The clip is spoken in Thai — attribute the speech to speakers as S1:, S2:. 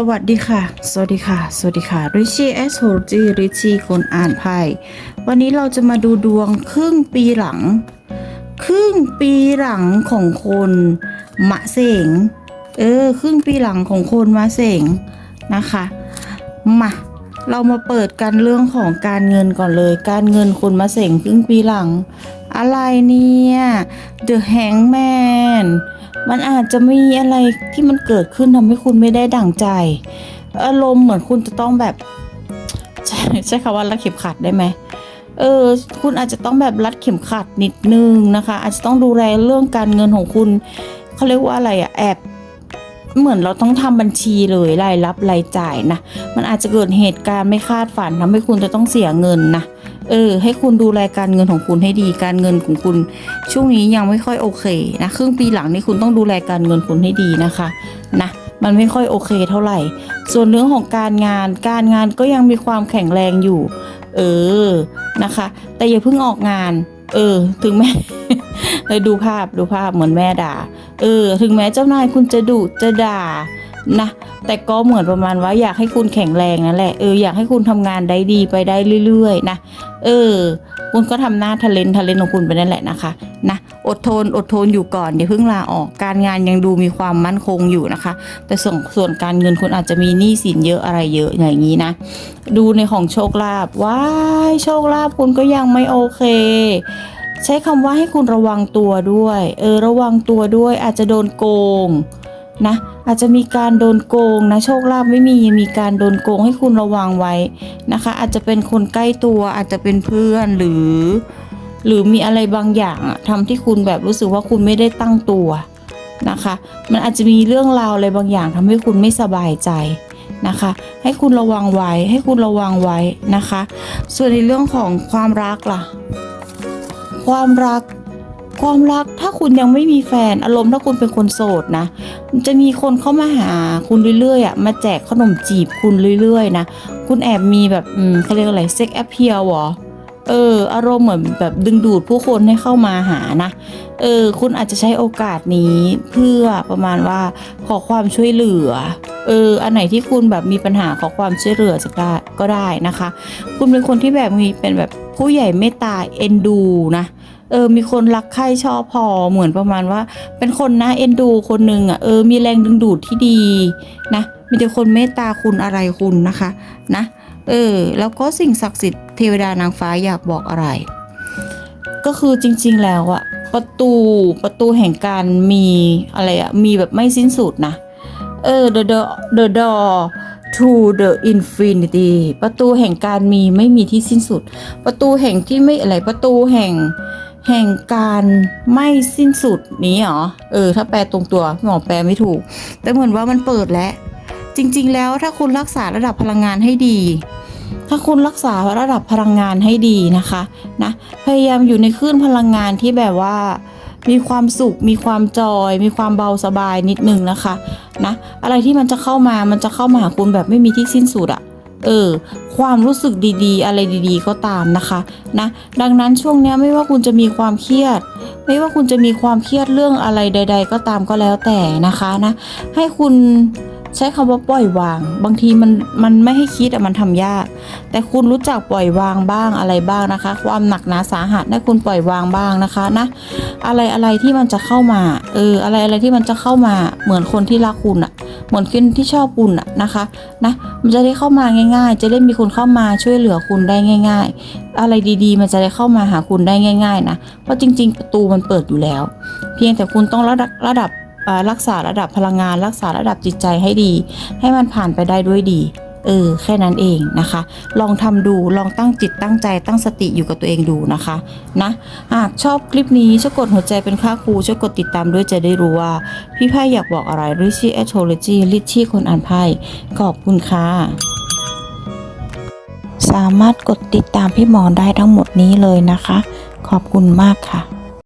S1: สวัสดีค่ะ สวัสดีค่ะ สวัสดีค่ะ ริชี่แอสโ o จีริชี่คนอ่านไพ่วันนี้เราจะมาดูดวงครึ่งปีหลัง ครึ่งปีหลังของคนมะเสงเออ ครึ่งปีหลังของคนมะเสงนะคะ มา เรามาเปิดกันเรื่องของการเงินก่อนเลย การเงินคนมะเสงครึ่งปีหลัง อะไรเนี่ย The Hangman มันอาจจะมีอะไรที่มันเกิดขึ้นทำให้คุณไม่ได้ดั่งใจ อารมณ์เหมือนคุณจะต้องแบบ ใช่ใช่คำว่ารัดเข็มขัดได้ไหมเออคุณอาจจะต้องแบบรัดเข็มขัดนิดนึงนะคะ อาจจะต้องดูแลเรื่องการเงินของคุณเขาเรียกว่าอะไรอะแอบ เหมือนเราต้องทำบัญชีเลยรายรับรายจ่ายนะ มันอาจจะเกิดเหตุการณ์ไม่คาดฝันทำให้คุณจะต้องเสียเงินนะ เออ ให้คุณดูแลการเงินของคุณให้ดี การเงินของคุณ ช่วงนี้ยังไม่ค่อยโอเคนะครึ่งปีหลังนี่คุณต้องดูแลการเงินคุณให้ดีนะคะนะมันไม่ค่อยโอเคเท่าไหร่ ส่วนเรื่องของการงาน การงานก็ยังมีความแข็งแรงอยู่ เออ นะคะ แต่อย่าเพิ่งออกงาน เออ ถึงแม้เลยดูภาพดูภาพเหมือนแม่ด่า เออ ถึงแม้เจ้านายคุณจะดุจะด่า นะแต่ก็เหมือนประมาณว่าอยากให้คุณแข็งแรงนั่นแหละเอออยากให้คุณทำงานได้ดีไปได้เรื่อย ๆ นะเออ คุณก็ทำหน้าทะเลนทะเลนของคุณไปนั่นแหละนะคะนะอดทนอดทนอยู่ก่อนอย่าเพิ่งลาออกการงานยังดูมีความมั่นคงอยู่นะคะ แต่ส่วนส่วนการเงินคุณอาจจะมีหนี้สินเยอะอะไรเยอะอย่างนี้นะ ดูในของโชคลาภว้ายโชคลาภคุณก็ยังไม่โอเคใช้คำว่าให้คุณระวังตัวด้วย เออ ระวังตัวด้วยอาจจะโดนโกง นะอาจจะมีการโดนโกงนะโชคลาภไม่มีมีการโดนโกงให้คุณระวังไว้นะคะ อาจจะเป็นคนใกล้ตัวอาจจะเป็นเพื่อนหรือ หรือมีอะไรบางอย่างอะทำที่คุณแบบรู้สึกว่าคุณไม่ได้ตั้งตัวนะคะ มันอาจจะมีเรื่องราวอะไรบางอย่างทำให้คุณไม่สบายใจนะคะ ให้คุณระวังไว้ ให้คุณระวังไว้นะคะ ส่วนในเรื่องของความรักล่ะ ความรัก ความรักถ้าคุณยังไม่มีแฟนอารมณ์ถ้าคุณเป็นคนโสดนะ จะมีคนเข้ามาหาคุณเรื่อยๆอะมาแจกขนมจีบคุณเรื่อยๆนะคุณแอบมีแบบอืมเขาเรียกอะไรเซ็กแอปเพียหรอเอออารมณ์เหมือนแบบดึงดูดผู้คนให้เข้ามาหานะ เออ คุณอาจจะใช้โอกาสนี้เพื่อประมาณว่าขอความช่วยเหลือ เออ อันไหนที่คุณแบบมีปัญหาขอความช่วยเหลือจะได้ก็ได้นะคะ คุณเป็นคนที่แบบมีเป็นแบบผู้ใหญ่เมตตาเอ็นดูนะ เออมีคนรักใคร่ชอบพอเหมือนประมาณว่า เป็นคนน่าเอ็นดูคนหนึ่งอะเออมีแรงดึงดูดที่ดีนะมีแต่คนเมตตาคุณอะไรคุณนะคะนะเออแล้วก็สิ่งศักดิ์สิทธิ์เทวดานางฟ้าอยากบอกอะไร ก็คือจริง ๆแล้วอะประตูประตูแห่งการมีอะไรอะมีแบบไม่สิ้นสุดนะเออ the door the door to the infinity ประตูแห่งการมีไม่มีที่สิ้นสุด ประตูแห่งที่ไม่อะไรประตูแห่ง แห่งการไม่สิ้นสุดนี้เหรอ เออ ถ้าแปลตรงตัวหมอแปลไม่ถูก แต่เหมือนว่ามันเปิดแล้ว จริง ๆ แล้วถ้าคุณรักษาระดับพลังงานให้ดี ถ้าคุณรักษาระดับพลังงานให้ดีนะคะนะพยายามอยู่ในคลื่นพลังงานที่แบบว่ามีความสุข มีความจอย มีความเบาสบายนิดนึงนะคะ นะ อะไรที่มันจะเข้ามา มันจะเข้ามาหาคุณแบบไม่มีที่สิ้นสุดอะ เออความรู้สึกดีๆ อะไรดีๆ ก็ตามนะคะนะดังนั้นช่วงเนี้ยไม่ว่าคุณจะมีความเครียด ไม่ว่าคุณจะมีความเครียดเรื่องอะไรใด ๆ ก็ตามก็แล้วแต่นะคะนะให้คุณใช้คำว่าปล่อยวาง บางทีมันมันไม่ให้คิดอะมันทำยาก แต่คุณรู้จักปล่อยวางบ้างอะไรบ้างนะคะ ความหนักหนาสาหัสให้คุณปล่อยวางบ้างนะคะนะอะไรอะไรที่มันจะเข้ามาเอออะไรอะไรที่มันจะเข้ามาเหมือนคนที่รักคุณอะ เหมือนคนที่ชอบคุณอะนะคะนะมันจะได้เข้ามาง่าย ๆ จะได้มีคนเข้ามาช่วยเหลือคุณได้ง่าย ๆ อะไรดีๆ มันจะได้เข้ามาหาคุณได้ง่าย ๆ นะเพราะจริง ๆ ประตูมันเปิดอยู่แล้ว เพียงแต่คุณต้องระดับระดับรักษาระดับพลังงาน รักษาระดับจิตใจให้ดี ให้มันผ่านไปได้ด้วยดี เออแค่นั้นเองนะคะ ลองทำดูลองตั้งจิตตั้งใจตั้งสติอยู่กับตัวเองดูนะคะนะหากชอบคลิปนี้ช่วยกดหัวใจเป็นค่าครูช่วยกดติดตามด้วยจะได้รู้ว่า พี่ไพ่อยากบอกอะไรริชี่แอ t โ o โลจีริชี่คนอ่านไพ่ขอบคุณค่ะสามารถกดติดตามพี่หมอได้ทั้งหมดนี้เลยนะคะ ขอบคุณมากค่ะ